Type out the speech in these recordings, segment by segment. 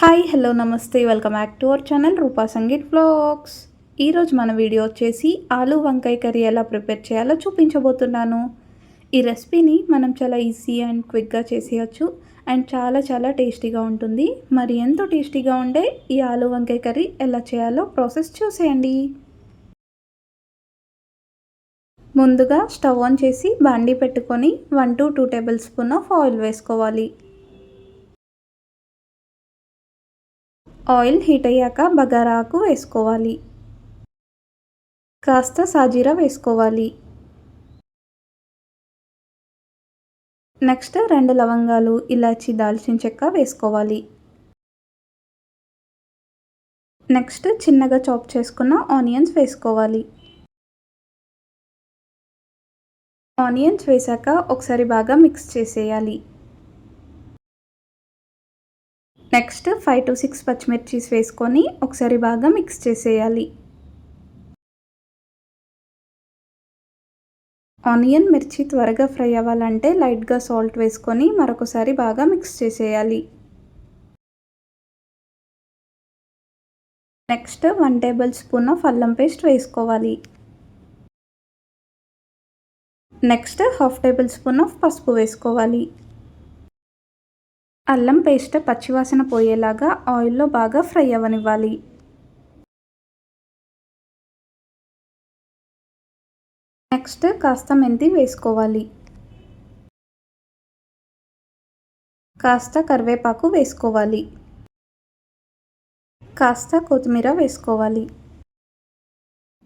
Hi hello నమస్తే welcome back to our channel Rupa Sangeet blogs ఈరోజు మన video వచ్చేసి ఆలు వంకాయ కర్రీ ఎలా ప్రిపేర్ చేయాలో చూపించబోతున్నాను. ఈ రెసిపీని మనం చాలా ఈజీ అండ్ క్విక్గా చేసేయచ్చు అండ్ చాలా చాలా టేస్టీగా ఉంటుంది. మరి ఎంతో టేస్టీగా ఉండే ఈ ఆలు వంకాయ కర్రీ ఎలా చేయాలో ప్రాసెస్ చూసేయండి. ముందుగా స్టవ్ ఆన్ చేసి బాండీ పెట్టుకొని one to two tablespoon of oil వేసుకోవాలి. ఆయిల్ హీట్ అయ్యాక బగారాకు వేసుకోవాలి. కాస్త సాజీరా వేసుకోవాలి. నెక్స్ట్ రెండు లవంగాలు ఇలాచి దాల్చిన చెక్క వేసుకోవాలి. నెక్స్ట్ చిన్నగా చాప్ చేసుకున్న ఆనియన్స్ వేసుకోవాలి. ఆనియన్స్ వేసాక ఒకసారి బాగా మిక్స్ చేసేయాలి. నెక్స్ట్ ఫైవ్ టు సిక్స్ పచ్చిమిర్చీస్ వేసుకొని ఒకసారి బాగా మిక్స్ చేసేయాలి. ఆనియన్ మిర్చి త్వరగా ఫ్రై అవ్వాలంటే లైట్గా సాల్ట్ వేసుకొని మరొకసారి బాగా మిక్స్ చేసేయాలి. Next one tablespoon of అల్లం పేస్ట్ వేసుకోవాలి. Next half tablespoon of పసుపు వేసుకోవాలి. అల్లం పేస్ట్ పచ్చివాసన పోయేలాగా ఆయిల్లో బాగా ఫ్రై అవ్వనివ్వాలి నెక్స్ట్ కాస్త మెంతి వేసుకోవాలి. కాస్త కరివేపాకు వేసుకోవాలి. కాస్త కొత్తిమీర వేసుకోవాలి.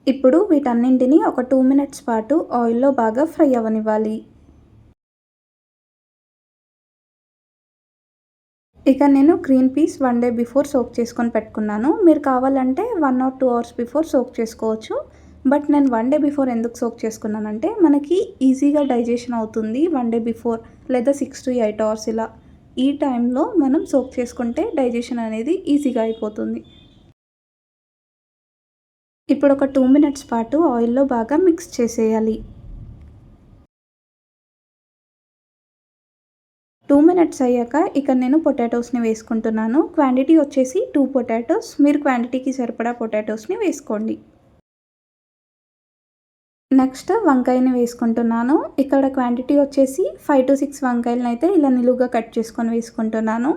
ఇప్పుడు వీటన్నింటినీ ఒక టూ మినిట్స్ పాటు ఆయిల్లో బాగా ఫ్రై అవ్వనివ్వాలి ఇక నేను green peas one day before soak చేసుకొని పెట్టుకున్నాను. మీరు కావాలంటే one or two hours before soak చేసుకోవచ్చు. బట్ నేను వన్ డే బిఫోర్ ఎందుకు సోక్ చేసుకున్నానంటే మనకి ఈజీగా డైజెషన్ అవుతుంది వన్ డే బిఫోర్ లేదా సిక్స్ టు ఎయిట్ అవర్స్ ఇలా. ఈ టైంలో మనం సోక్ చేసుకుంటే డైజెషన్ అనేది ఈజీగా అయిపోతుంది. ఇప్పుడు ఒక టూ మినిట్స్ పాటు ఆయిల్లో బాగా మిక్స్ చేసేయాలి. టూ మినిట్స్ అయ్యాక ఇక్కడ నేను పొటాటోస్ని వేసుకుంటున్నాను. క్వాంటిటీ వచ్చేసి టూ పొటాటోస్. మీరు క్వాంటిటీకి సరిపడా పొటాటోస్ని వేసుకోండి. నెక్స్ట్ వంకాయని వేసుకుంటున్నాను. ఇక్కడ క్వాంటిటీ వచ్చేసి ఫైవ్ టు సిక్స్ వంకాయలను అయితే ఇలా నిలువుగా కట్ చేసుకొని వేసుకుంటున్నాను.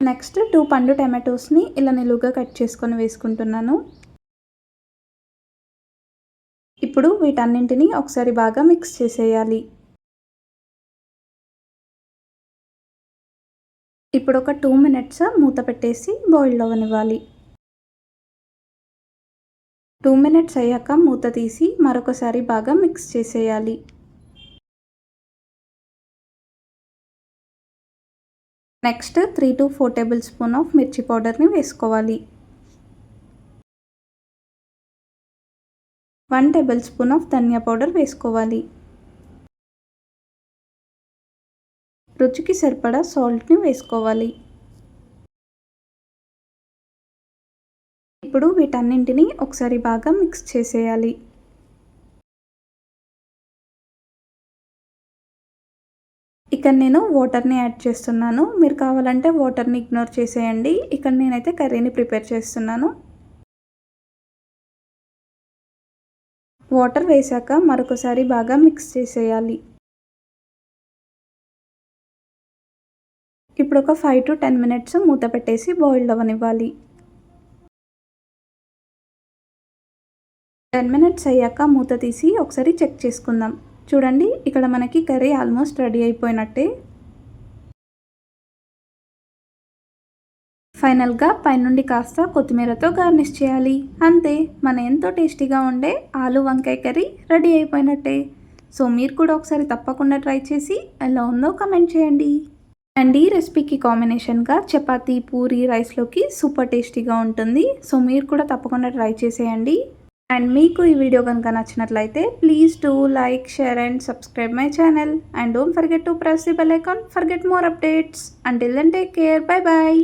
నెక్స్ట్ టూ పండు టమాటోస్ని ఇలా నిలువుగా కట్ చేసుకొని వేసుకుంటున్నాను. వీటన్నింటినీ ఒకసారి బాగా మిక్స్ చేసేయాలి. ఇప్పుడు ఒక టూ మినిట్స్ మూత పెట్టేసి బాయిల్ అవ్వనివ్వాలి. టూ మినిట్స్ అయ్యాక మూత తీసి మరొకసారి బాగా మిక్స్ చేసేయాలి. Next three to four tablespoon of మిర్చి పౌడర్ని వేసుకోవాలి. వన్ టేబుల్ స్పూన్ ఆఫ్ ధనియా పౌడర్ వేసుకోవాలి. రుచికి సరిపడా సాల్ట్ని వేసుకోవాలి. ఇప్పుడు వీటన్నింటినీ ఒకసారి బాగా మిక్స్ చేసేయాలి. ఇక్కడ నేను వాటర్ని యాడ్ చేస్తున్నాను. మీరు కావాలంటే వాటర్ని ఇగ్నోర్ చేసేయండి. ఇక్కడ నేనైతే కర్రీని ప్రిపేర్ చేస్తున్నాను. వాటర్ వేసాక మరొకసారి బాగా మిక్స్ చేసేయాలి. ఇప్పుడు ఒక ఫైవ్ టు టెన్ మినిట్స్ మూత పెట్టేసి బాయిల్డ్ అవ్వనివ్వాలి టెన్ మినిట్స్ అయ్యాక మూత తీసి ఒకసారి చెక్ చేసుకుందాం. చూడండి ఇక్కడ మనకి కర్రీ ఆల్మోస్ట్ రెడీ అయిపోయినట్టే. ఫైనల్గా పైనుండి కాస్త కొత్తిమీరతో గార్నిష్ చేయాలి. అంతే మన ఎంతో టేస్టీగా ఉండే ఆలు వంకాయ కర్రీ రెడీ అయిపోయినట్టే. సో మీరు కూడా ఒకసారి తప్పకుండా ట్రై చేసి ఎలా ఉందో కమెంట్ చేయండి. అండ్ ఈ రెసిపీకి కాంబినేషన్గా చపాతి పూరి రైస్లోకి సూపర్ టేస్టీగా ఉంటుంది. సో మీరు కూడా తప్పకుండా ట్రై చేసేయండి. అండ్ మీకు ఈ వీడియో కనుక నచ్చినట్లయితే please do like share and subscribe my channel. And don't forget to press the bell icon forget more updates. Until then take care bye bye.